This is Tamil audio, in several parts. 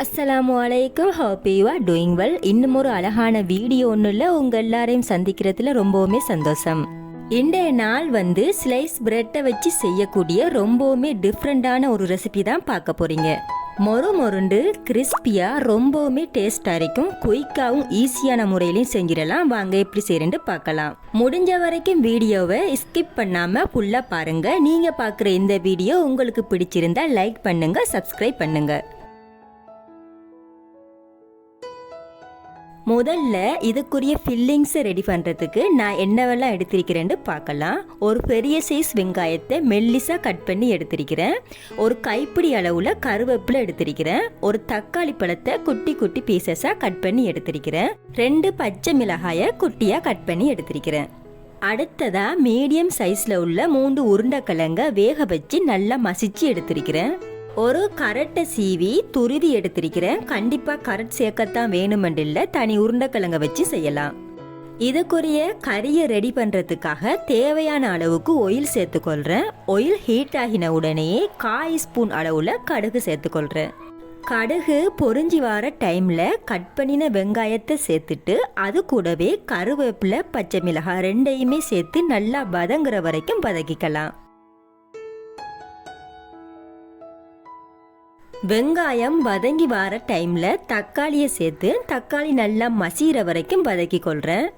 அஸ்ஸலாமு அலைக்கும் happy you are doing well இன்னும் ஒரு அழகான வீடியோ ஒன்றுல உங்க எல்லாரையும் சந்திக்கிறதுல ரொம்பவுமே சந்தோஷம். இன்றைய நாள் வந்து ஸ்லைஸ் பிரெட்டை வச்சு செய்யக்கூடிய ரொம்பவுமே டிஃப்ரெண்டான ஒரு ரெசிபி தான் பார்க்க போறீங்க. மொறு மொருண்டு கிறிஸ்பியா ரொம்பவுமே டேஸ்ட்டாக இருக்கும் குயிக்காவும் ஈஸியான முறையிலையும் செஞ்சிடலாம். வாங்க எப்படி செய்யறேன்னு பார்க்கலாம். முடிஞ்ச வரைக்கும் வீடியோவை ஸ்கிப் பண்ணாம ஃபுல்லா பாருங்க. நீங்க பார்க்குற இந்த வீடியோ உங்களுக்கு பிடிச்சிருந்தா லைக் பண்ணுங்க சப்ஸ்கிரைப் பண்ணுங்க. முதல்ல இதுக்குரிய ஃபில்லிங்ஸை ரெடி பண்ணுறதுக்கு நான் என்னவெல்லாம் எடுத்திருக்கிறேன்னு பார்க்கலாம். ஒரு பெரிய சைஸ் வெங்காயத்தை மெல்லிசாக கட் பண்ணி எடுத்திருக்கிறேன். ஒரு கைப்பிடி அளவில் கருவேப்பிலை எடுத்திருக்கிறேன். ஒரு தக்காளி பழத்தை குட்டி குட்டி பீசஸாக கட் பண்ணி எடுத்திருக்கிறேன். ரெண்டு பச்சை மிளகாயை குட்டியாக கட் பண்ணி எடுத்திருக்கிறேன். அடுத்ததாக மீடியம் சைஸில் உள்ள மூன்று உருண்டைக்கிழங்க வேக வச்சு நல்லா மசிச்சு எடுத்திருக்கிறேன். ஒரு கரட்டை சீவி துருவி எடுத்திருக்கிறேன். கண்டிப்பாக கரட் சேர்க்கத்தான் வேணுமென்றில்ல தனி உருண்டைக்கிழங்க வச்சு செய்யலாம். இதுக்குரிய கறியை ரெடி பண்ணுறதுக்காக தேவையான அளவுக்கு ஒயில் சேர்த்துக்கொள்கிறேன் ஒயில் ஹீட் ஆகின உடனேயே காய் ஸ்பூன் அளவில் கடுகு சேர்த்துக்கொள்கிறேன் கடுகு பொரிஞ்சி வர டைமில் கட் பண்ணின வெங்காயத்தை சேர்த்துட்டு அது கூடவே கருவேப்பிலை பச்சை மிளகாய் ரெண்டையுமே சேர்த்து நல்லா வதங்குற வரைக்கும் வதக்கிக்கலாம். வெங்காயம் வதங்கி வர டைமில் தக்காளியை சேர்த்து தக்காளி நல்லா மசிகிற வரைக்கும் வதக்கி கொள்கிறேன்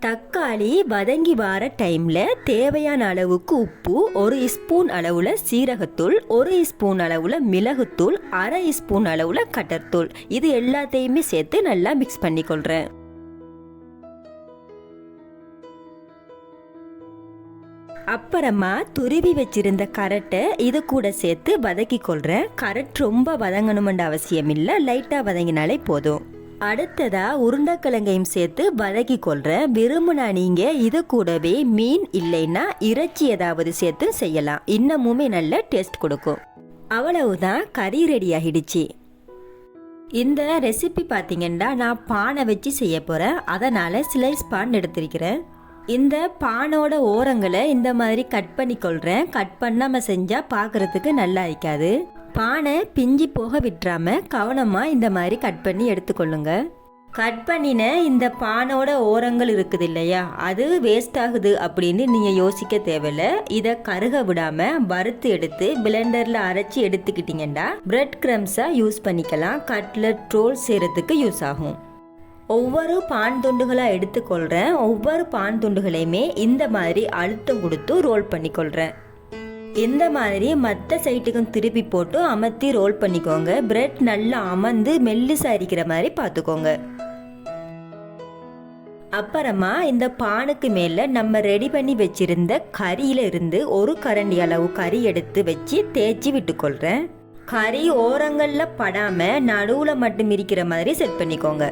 தக்காளி வதங்கி வர டைமில் தேவையான அளவுக்கு உப்பு ஒரு ஸ்பூன் அளவில் சீரகத்தூள் ஒரு ஸ்பூன் அளவில் மிளகுத்தூள் அரை ஸ்பூன் அளவில் கட்டர்த்தூள். இது எல்லாத்தையுமே சேர்த்து நல்லா மிக்ஸ் பண்ணிக்கொள்கிறேன் அப்புறமா துருவி வச்சிருந்த கரட்டை இது கூட சேர்த்து வதக்கி கொள்கிறேன் கரட் ரொம்ப வதங்கணுமென்ற அவசியம் இல்லை லைட்டாக வதங்கினாலே போதும். அடுத்ததா உருண்டைக்கிழங்கையும் சேர்த்து வதக்கி கொள்கிறேன் விரும்புனா நீங்கள் இது கூடவே மீன் இல்லைன்னா இறைச்சி ஏதாவது சேர்த்து செய்யலாம். இன்னமுமே நல்ல டேஸ்ட் கொடுக்கும். அவ்வளவுதான் கறி ரெடி ஆகிடுச்சு. இந்த ரெசிபி பார்த்தீங்கன்னா நான் பானை வச்சு செய்ய போகிறேன் அதனால் ஸ்லைஸ் பான் எடுத்திருக்கிறேன். இந்த பானோட ஓரங்களை இந்த மாதிரி கட் பண்ணி கொள்கிறேன் கட் பண்ணாமல் செஞ்சால் பார்க்குறதுக்கு நல்லா இருக்காது. பானை பிஞ்சி போக விட்டுறாம கவனமாக இந்த மாதிரி கட் பண்ணி எடுத்துக்கொள்ளுங்க. கட் பண்ணின இந்த பானோட ஓரங்கள் இருக்குது இல்லையா? அது வேஸ்ட் ஆகுது அப்படின்னு நீங்கள் யோசிக்க தேவையில்ல. இதை கருக விடாமல் வறுத்து எடுத்து பிளெண்டரில் அரைச்சி எடுத்துக்கிட்டிங்கன்னா பிரெட் க்ரம்ஸாக யூஸ் பண்ணிக்கலாம். கட்லட் ட்ரோல் செய்கிறதுக்கு யூஸ் ஆகும். ஒவ்வொரு பான் துண்டுகளாக எடுத்துக்கொள்கிறேன் ஒவ்வொரு பான் துண்டுகளையுமே இந்த மாதிரி அழுத்தம் கொடுத்து ரோல் பண்ணிக்கொள்கிறேன் இந்த மாதிரி மற்ற சைட்டுக்கும் திருப்பி போட்டு அமர்த்தி ரோல் பண்ணிக்கோங்க. பிரெட் நல்லா அமர்ந்து மெல்லிசா இருக்கிற மாதிரி பார்த்துக்கோங்க. அப்புறமா இந்த பானுக்கு மேலே நம்ம ரெடி பண்ணி வச்சிருந்த கறியில் இருந்து ஒரு கரண்டி அளவு கறி எடுத்து வச்சு தேய்ச்சி விட்டுக்கொள்கிறேன் கறி ஓரங்களில் படாமல் நடுவில் மட்டும் இருக்கிற மாதிரி செட் பண்ணிக்கோங்க.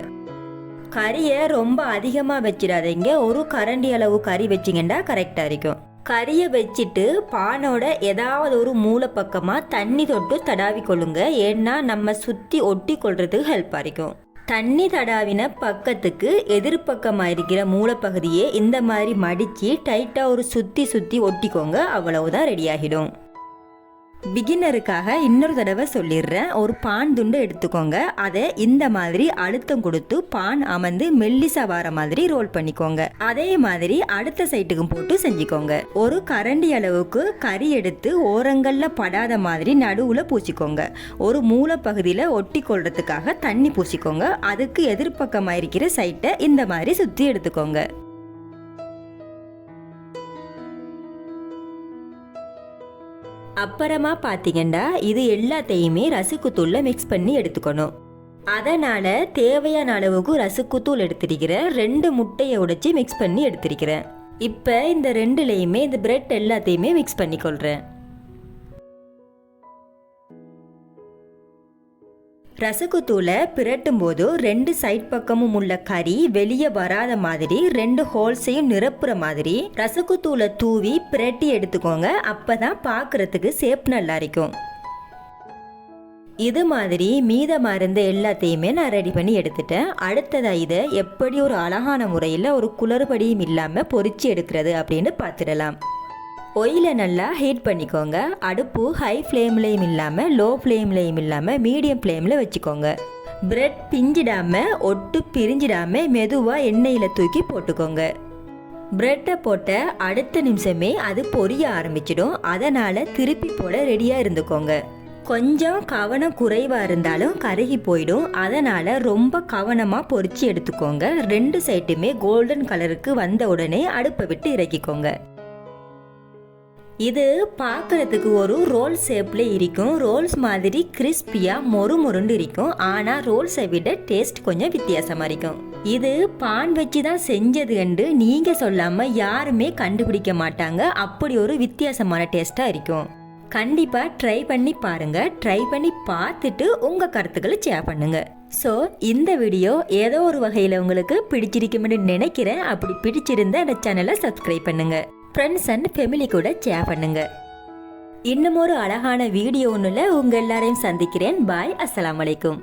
கறியை ரொம்ப அதிகமாக வச்சிடாதீங்க. ஒரு கரண்டி அளவு கறி வச்சிங்கன்னா கரெக்டாக இருக்கும். கறியை வச்சுட்டு பானோட ஏதாவது ஒரு மூளை பக்கமாக தண்ணி தொட்டு தடாவி கொள்ளுங்க. ஏன்னா நம்ம சுற்றி ஒட்டி கொள்றதுக்கு ஹெல்ப்பாக இருக்கும். தண்ணி தடாவின பக்கத்துக்கு எதிர்பக்கமாக இருக்கிற மூளைப்பகுதியை இந்த மாதிரி மடித்து டைட்டாக ஒரு சுற்றி சுற்றி ஒட்டிக்கோங்க. அவ்வளவுதான் ரெடி ஆகிடும். பிகினருக்காக இன்னொரு தடவை சொல்லிடுறேன். ஒரு பான் துண்டு எடுத்துக்கோங்க. அதை இந்த மாதிரி அழுத்தம் கொடுத்து பான் அமர்ந்து மெல்லிசா வார மாதிரி ரோல் பண்ணிக்கோங்க. அதே மாதிரி அடுத்த சைட்டுக்கும் போட்டு செஞ்சுக்கோங்க. ஒரு கரண்டி அளவுக்கு கறி எடுத்து ஓரங்களில் படாத மாதிரி நடுவில் பூசிக்கோங்க. ஒரு மூலப்பகுதியில் ஒட்டி கொள்றதுக்காக தண்ணி பூசிக்கோங்க. அதுக்கு எதிர்ப்பக்கமாக இருக்கிற சைட்டை இந்த மாதிரி சுற்றி எடுத்துக்கோங்க. அப்புறமா பார்த்தீங்கன்னா இது எல்லாத்தையுமே ரசுக்குத்தூளில் மிக்ஸ் பண்ணி எடுத்துக்கணும். அதனால் தேவையான அளவுக்கு ரசுக்குத்தூள் எடுத்திருக்கிறேன். ரெண்டு முட்டையை உடைச்சி மிக்ஸ் பண்ணி எடுத்திருக்கிறேன். இப்போ இந்த ரெண்டுலேயுமே இந்த பிரெட் எல்லாத்தையுமே மிக்ஸ் பண்ணிக்கொள்கிறேன் ரசகுத்தூளை பிரட்டும் போது ரெண்டு சைட் பக்கமும் உள்ள கறி வெளியே வராத மாதிரி ரெண்டு ஹோல்ஸையும் நிரப்புற மாதிரி ரசகுத்தூளை தூவி பிரட்டி எடுத்துக்கோங்க. அப்பதான் பார்க்கறதுக்கு சேப் நல்லா இருக்கும். இது மாதிரி மீதமாக இருந்த எல்லாத்தையுமே நான் ரெடி பண்ணி எடுத்துட்டேன். அடுத்ததாக இதை எப்படி ஒரு அழகான முறையில் ஒரு குளறுபடியும் இல்லாமல் பொறிச்சு எடுக்கிறது அப்படின்னு பார்த்துடலாம். ஒயிலை நல்லா ஹீட் பண்ணிக்கோங்க. அடுப்பு ஹை ஃப்ளேம்லேயும் இல்லாமல் லோ ஃப்ளேம்லேயும் இல்லாமல் மீடியம் ஃப்ளேமில் வச்சுக்கோங்க. பிரெட் பிஞ்சிடாமல் ஒட்டு பிரிஞ்சிடாம மெதுவாக எண்ணெயில் தூக்கி போட்டுக்கோங்க. பிரெட்டை போட்ட அடுத்த நிமிஷமே அது பொரிய ஆரம்பிச்சிடும். அதனால் திருப்பி போட ரெடியாக இருந்துக்கோங்க. கொஞ்சம் கவனம் குறைவாக இருந்தாலும் கருகி போயிடும். அதனால் ரொம்ப கவனமாக பொறிச்சு எடுத்துக்கோங்க. ரெண்டு சைட்டுமே கோல்டன் கலருக்கு வந்த உடனே அடுப்பை விட்டு இறக்கிக்கோங்க. இது பார்க்குறதுக்கு ஒரு ரோல் ஷேப்பில் இருக்கும். ரோல்ஸ் மாதிரி கிறிஸ்பியாக மொறு மொருண்டு இருக்கும். ஆனால் ரோல்ஸை விட டேஸ்ட் கொஞ்சம் வித்தியாசமாக இருக்கும். இது பான் வச்சு தான் செஞ்சது என்று நீங்கள் சொல்லாமல் யாருமே கண்டுபிடிக்க மாட்டாங்க. அப்படி ஒரு வித்தியாசமான டேஸ்ட்டாக இருக்கும். கண்டிப்பாக ட்ரை பண்ணி பாருங்கள் ட்ரை பண்ணி பார்த்துட்டு உங்கள் கருத்துக்களை ஷேர் பண்ணுங்கள் ஸோ இந்த வீடியோ ஏதோ ஒரு வகையில் உங்களுக்கு பிடிச்சிருக்கும்னு நினைக்கிறேன். அப்படி பிடிச்சிருந்தா இந்த சேனலை சப்ஸ்கிரைப் பண்ணுங்கள் ஃப்ரெண்ட்ஸ் அண்ட் ஃபேமிலி கூட ஷேர் பண்ணுங்க. இன்னும் ஒரு அழகான வீடியோ ஒன்றில் உங்கள் எல்லாரையும் சந்திக்கிறேன். பாய் அஸ்லாம் வலைக்கும்